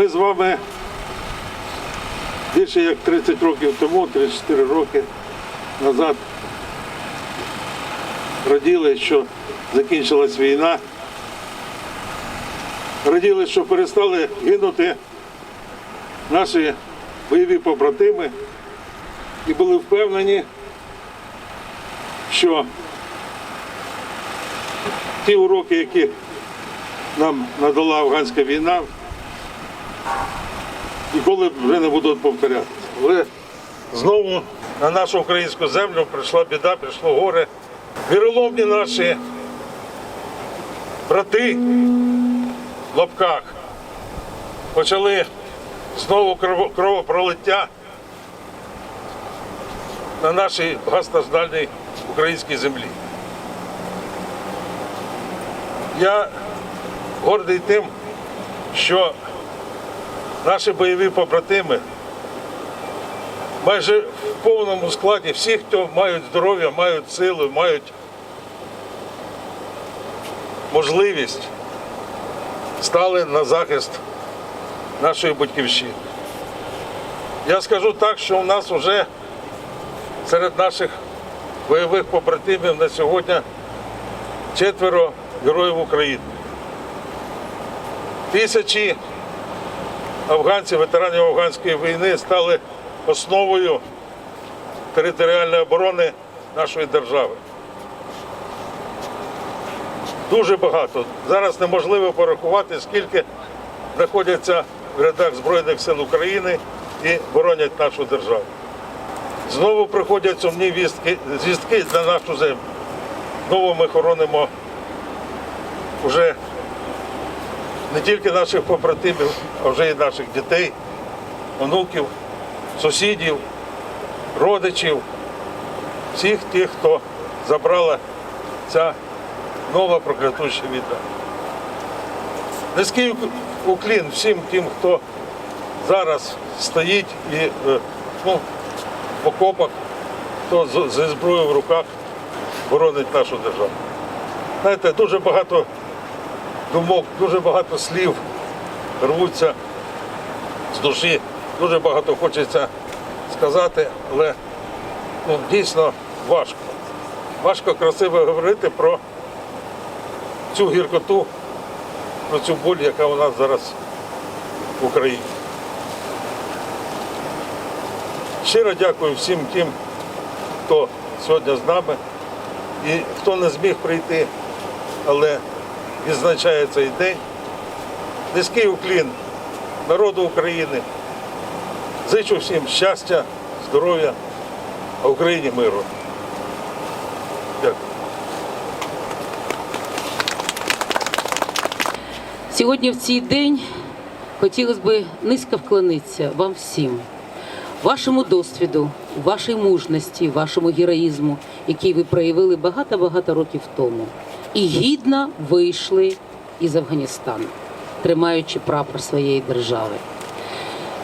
Ми з вами більше як 30 років тому, 34 роки назад раділи, що закінчилась війна. Раділи, що перестали гинути наші бойові побратими і були впевнені, що ті уроки, які нам надала афганська війна, ніколи вже не будуть повторятися. Але знову на нашу українську землю прийшла біда, прийшло горе. Віроломні наші брати в лапках почали знову кровопролиття на нашій багатостраждальній українській землі. Я гордий тим, що наші бойові побратими майже в повному складі всі, хто мають здоров'я, мають силу, мають можливість, стали на захист нашої батьківщини. Я скажу так, що у нас вже серед наших бойових побратимів на сьогодні четверо героїв України. Тисячі афганців, ветеранів афганської війни стали основою територіальної оборони нашої держави. Дуже багато. Зараз неможливо порахувати, скільки знаходяться в рядах Збройних сил України і боронять нашу державу. Знову приходять сумні вістки, звістки на нашу землю. Знову ми хоронимо вже не тільки наших побратимів, а вже і наших дітей, онуків, сусідів, родичів, всіх тих, хто забрала ця нова проклятуща війна. Низький уклін всім тим, хто зараз стоїть і е, ну, в окопах, хто зі зброєю в руках боронить нашу державу. Знаєте, дуже багато думок, дуже багато слів рвуться з душі, дуже багато хочеться сказати, але ну, дійсно важко. Важко красиво говорити про цю гіркоту, про цю боль, яка у нас зараз в Україні. Щиро дякую всім тим, хто сьогодні з нами і хто не зміг прийти, але відзначає цей день. Низький уклін народу України. Зичу всім щастя, здоров'я, а Україні миру. Дякую. Сьогодні в цей день хотілося б низько вклонитися вам всім, вашому досвіду, вашій мужності, вашому героїзму, який ви проявили багато-багато років тому, і гідно вийшли із Афганістану, тримаючи прапор своєї держави.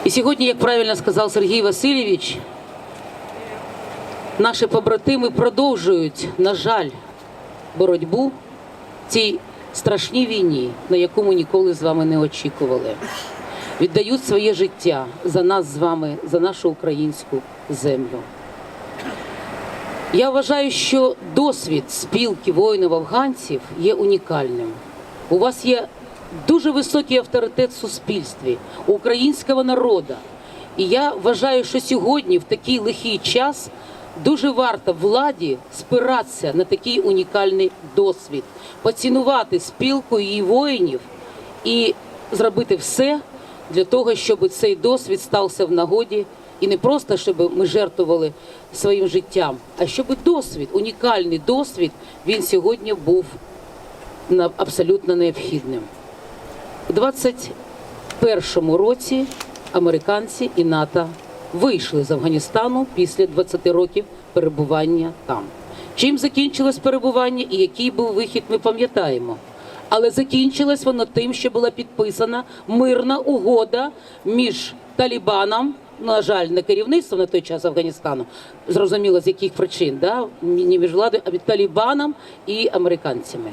І сьогодні, як правильно сказав Сергій Васильович, наші побратими продовжують, на жаль, боротьбу цій страшній війні, на яку ми ніколи з вами не очікували. Віддають своє життя за нас з вами, за нашу українську землю. Я вважаю, що досвід спілки воїнів-афганців є унікальним. У вас є дуже високий авторитет в суспільстві українського народу. І я вважаю, що сьогодні, в такий лихий час, дуже варто владі спиратися на такий унікальний досвід, поцінувати спілку її воїнів і зробити все для того, щоб цей досвід стався в нагоді. І не просто, щоб ми жертвували своїм життям, а щоб досвід, унікальний досвід, він сьогодні був абсолютно необхідним. У 21-му році американці і НАТО вийшли з Афганістану після 20 років перебування там. Чим закінчилось перебування і який був вихід, ми пам'ятаємо. Але закінчилось воно тим, що була підписана мирна угода між Талібаном, на жаль, не керівництво на той час Афганістану, зрозуміло з яких причин, да? ні між владою, а від Талібаном і американцями.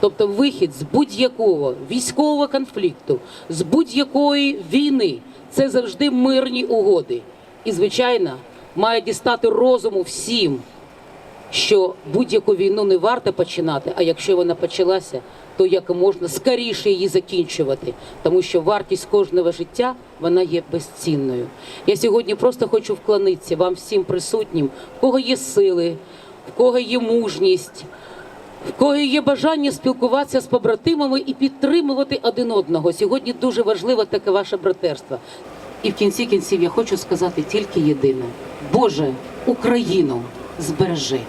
Тобто вихід з будь-якого військового конфлікту, з будь-якої війни це завжди мирні угоди. І, звичайно, має дістати розуму всім, що будь-яку війну не варто починати, а якщо вона почалася, то як можна скоріше її закінчувати, тому що вартість кожного життя вона є безцінною. Я сьогодні просто хочу вклонитися вам всім присутнім, в кого є сили, в кого є мужність. В кого є бажання спілкуватися з побратимами і підтримувати один одного. Сьогодні дуже важливо таке ваше братерство. І в кінці кінців я хочу сказати тільки єдине: Боже, Україну збережи.